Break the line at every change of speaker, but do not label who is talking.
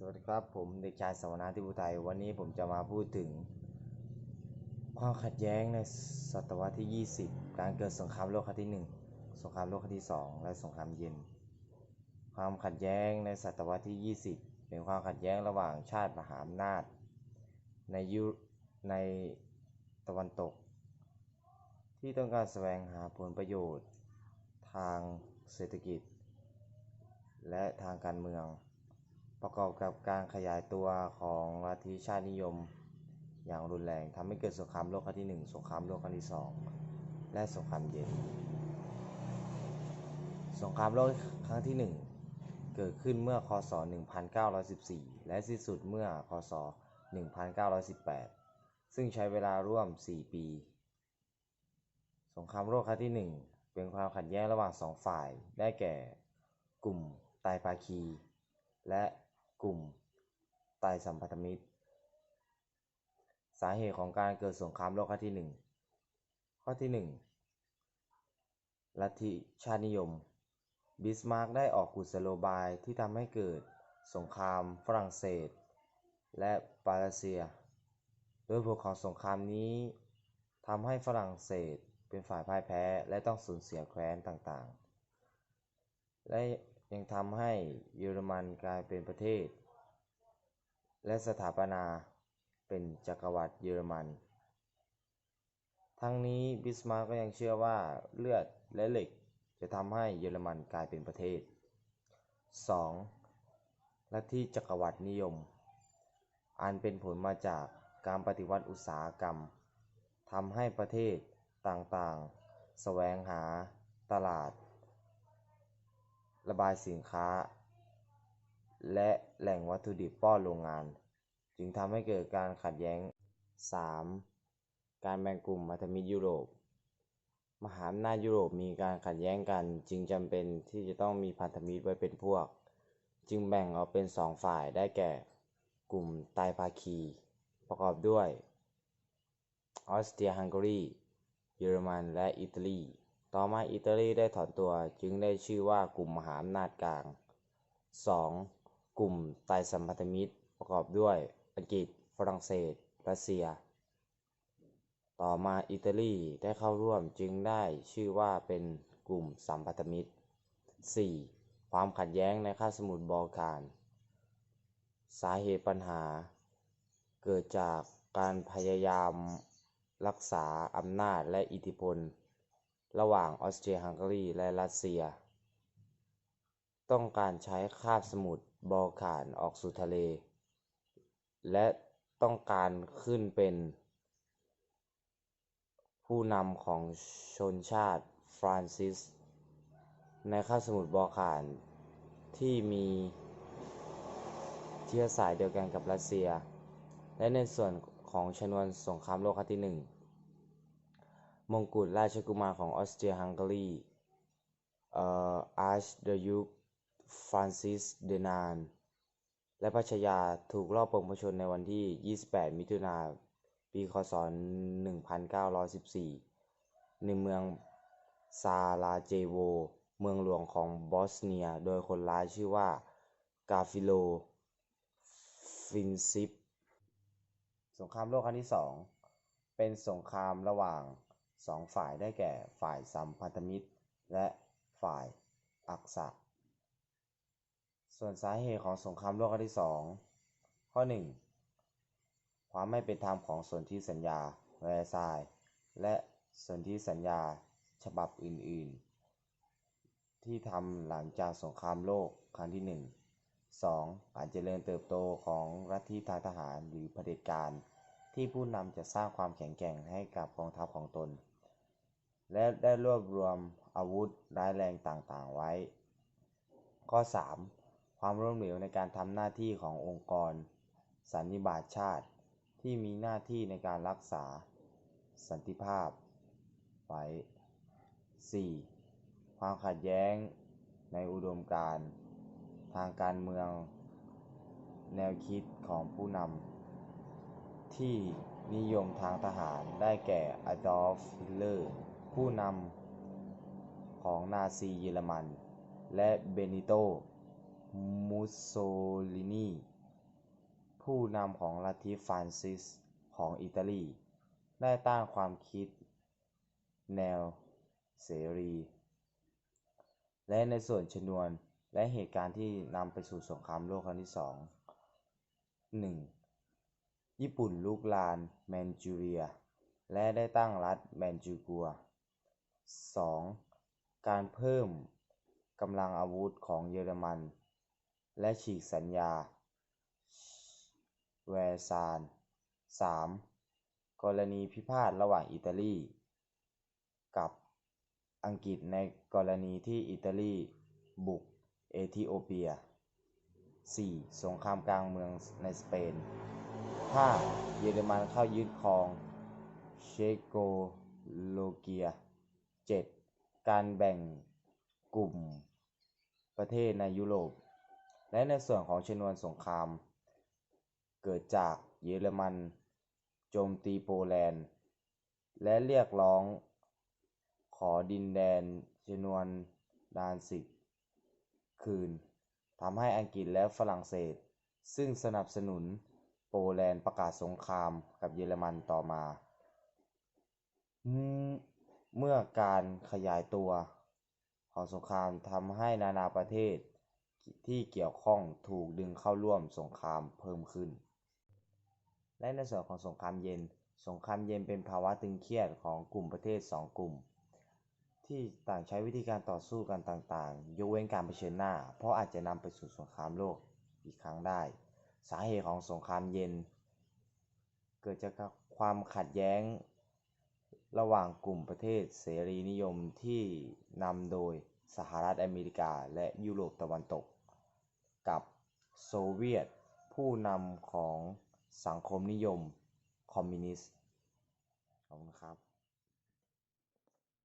สวัสดีครับ ผมเด็กชายสวนาทิพุไทยวันนี้ผมจะมาพูดถึง ความขัดแย้งในศตวรรษที่ 20 การเกิดสงครามโลกครั้งที่ 1 สงครามโลกครั้งที่ 2 และสงครามเย็น ความขัดแย้งในศตวรรษที่ 20 เป็นความขัดแย้งระหว่างชาติมหาอำนาจ ในยุในตะวันตก ที่ต้องการแสวงหาผลประโยชน์ ทางเศรษฐกิจ และทางการเมือง ประกอบกับการขยายตัวของลัทธิชาตินิยม อย่างรุนแรงทำให้เกิดสงครามโลกครั้งที่ 1 สงครามโลกครั้งที่ 2 และสงครามเย็น สงครามโลกครั้งที่ 1 เกิดขึ้นเมื่อคศ 1914 และสิ้นสุดเมื่อคศ 1918 ซึ่งใช้เวลาร่วม 4 ปี สงครามโลกครั้งที่ 1 เป็นความขัดแย้งระหว่างสองฝ่าย ได้แก่ กลุ่มไตรภาคี และ กลุ่มไตรสัมพันธมิตร สาเหตุของการเกิดสงครามโลกครั้งที่1ข้อที่1ลัทธิชาตินิยม บิสมาร์กได้ออกกุศโลบายที่ทำให้เกิดสงครามฝรั่งเศส และปาเลเซีย โดยผลของสงครามนี้ทำให้ฝรั่งเศสเป็นฝ่ายพ่ายแพ้และต้องสูญเสียแคว้นต่างๆ และ ยังทำให้เยอรมันกลายเป็นประเทศ และสถาปนาเป็นจักรวรรดิเยอรมัน ทั้งนี้บิสมาร์กก็ยังเชื่อว่าเลือดและเหล็กจะทำให้เยอรมันกลายเป็นประเทศ 2. ลัทธิจักรวรรดินิยม อันเป็นผลมาจากการปฏิวัติอุตสาหกรรมทำให้ประเทศต่างๆ แสวงหาตลาด ระบายสินค้า และแหล่งวัตถุดิบป้อนโรงงาน จึงทำให้เกิดการขัดแย้ง 3. การแบ่งกลุ่มพันธมิตรยุโรป มหาอำนาจยุโรปมีการขัดแย้งกัน จึงจำเป็นที่จะต้องมีพันธมิตรไว้เป็นพวก จึงแบ่งออกเป็นสองฝ่ายได้แก่ กลุ่มไตรภาคี ประกอบด้วยออสเตรียฮังการี เยอรมัน และอิตาลี ต่อมาอิตาลีได้ถอนตัวจึงได้ชื่อว่ากลุ่มมหาอำนาจกลาง 2. กลุ่มไตสัมพันธมิตรประกอบด้วยอังกฤษ ฝรั่งเศส รัสเซีย ต่อมาอิตาลีได้เข้าร่วมจึงได้ชื่อว่าเป็นกลุ่มสัมพันธมิตร 4. ความขัดแย้งในคาบสมุทรบอลข่าน สาเหตุปัญหา เกิดจากการพยายามรักษาอำนาจและอิทธิพล ระหว่างออสเตรียฮังการีและรัสเซีย ต้องการใช้คาบสมุทรบอลข่านออกสู่ทะเล และต้องการขึ้นเป็น ผู้นำของชนชาติฟรานซิส ในคาบสมุทรบอลข่านที่มีเชื้อสายเดียวกันกับรัสเซีย และในส่วนของชนวนสงครามโลกครั้งที่1 มงกุฎราชกุมารของออสเตรียฮังการีเอ่ออาร์ชเดยุคฟรานซิสเดนาน และพระชายาถูกลอบปลงพชนในวันที่ 28 มิถุนาปีคศ 1914 ในเมืองซาลาเจโว เมืองหลวงของบอสเนีย โดยคนร้ายชื่อว่ากาฟิโล ฟินซิป สงครามโลกครั้งที่2เป็นสงครามระหว่าง สองฝ่ายได้แก่ฝ่ายสัมพันธมิตร และฝ่ายอักษะส่วนสาเหตุของสงครามโลกครั้งที่ 2 ข้อ 1 ความไม่เป็นธรรมของสนธิสัญญาแวร์ซายและสนธิสัญญาฉบับอื่น ๆ ที่ทำหลังจากสงครามโลกครั้งที่ 1 2. การเจริญเติบโตของลัฐทธิทางทหารหรือเผด็จการ ที่ผู้นำจะสร้างความแข็งแกร่งให้กับกองทัพของตน และได้รวบรวมอาวุธร้ายแรงต่างๆไว้ ข้อ 3. ความล้มเหลวในการทำหน้าที่ขององค์กร สันนิบาตชาติที่มีหน้าที่ในการรักษา สันติภาพ ไว้ 4. ความขัดแย้งในอุดมการทางการเมือง แนวคิดของผู้นำที่นิยมทางทหารได้แก่อดอล์ฟฮิตเลอร์ ผู้นำของนาซีเยอรมัน และเบนิโต มุสโซลินี ผู้นำของลัทธิฟาสซิสของอิตาลี ได้ต้านความคิด แนวเสรี และในส่วนชนวนและเหตุการณ์ที่นำไปสู่สงครามโลกครั้งที่สอง 1. ญี่ปุ่นรุกรานแมนจูเรีย และได้ตั้งรัฐแมนจูกัว 2. การเพิ่มกำลังอาวุธของเยอรมัน และฉีกสัญญาแวร์ซายน์ 3. กรณีพิพาทระหว่างอิตาลี กับอังกฤษในกรณีที่อิตาลีบุกเอธิโอเปีย 4. สงครามกลางเมืองในสเปน 5. เยอรมันเข้ายึดครองเชโกโลเกีย 7. การแบ่งกลุ่มประเทศในยุโรป และในส่วนของชนวนสงคราม เกิดจากเยอรมัน โจมตีโปแลนด์ และเรียกร้องขอดินแดนชนวนดานซิกคืนทำให้อังกฤษและฝรั่งเศส ซึ่งสนับสนุนโปแลนด์ประกาศสงครามกับเยอรมันต่อมา เมื่อการขยายตัวของสงครามทำให้นานาประเทศที่เกี่ยวข้องถูกดึงเข้าร่วมสงครามเพิ่มขึ้น และในส่วนของสงครามเย็น สงครามเย็นเป็นภาวะตึงเครียดของกลุ่มประเทศสองกลุ่ม ที่ต่างใช้วิธีการต่อสู้กันต่างๆ ยกเว้นการเผชิญหน้า เพราะอาจจะนำไปสู่สงครามโลกอีกครั้งได้ สาเหตุของสงครามเย็น เกิดจากความขัดแย้ง ระหว่างกลุ่มประเทศเสรีนิยมที่นำโดยสหรัฐอเมริกาและยุโรปตะวันตก กับโซเวียตผู้นำของสังคมนิยมคอมมิวนิสต์ ขอบคุณครับ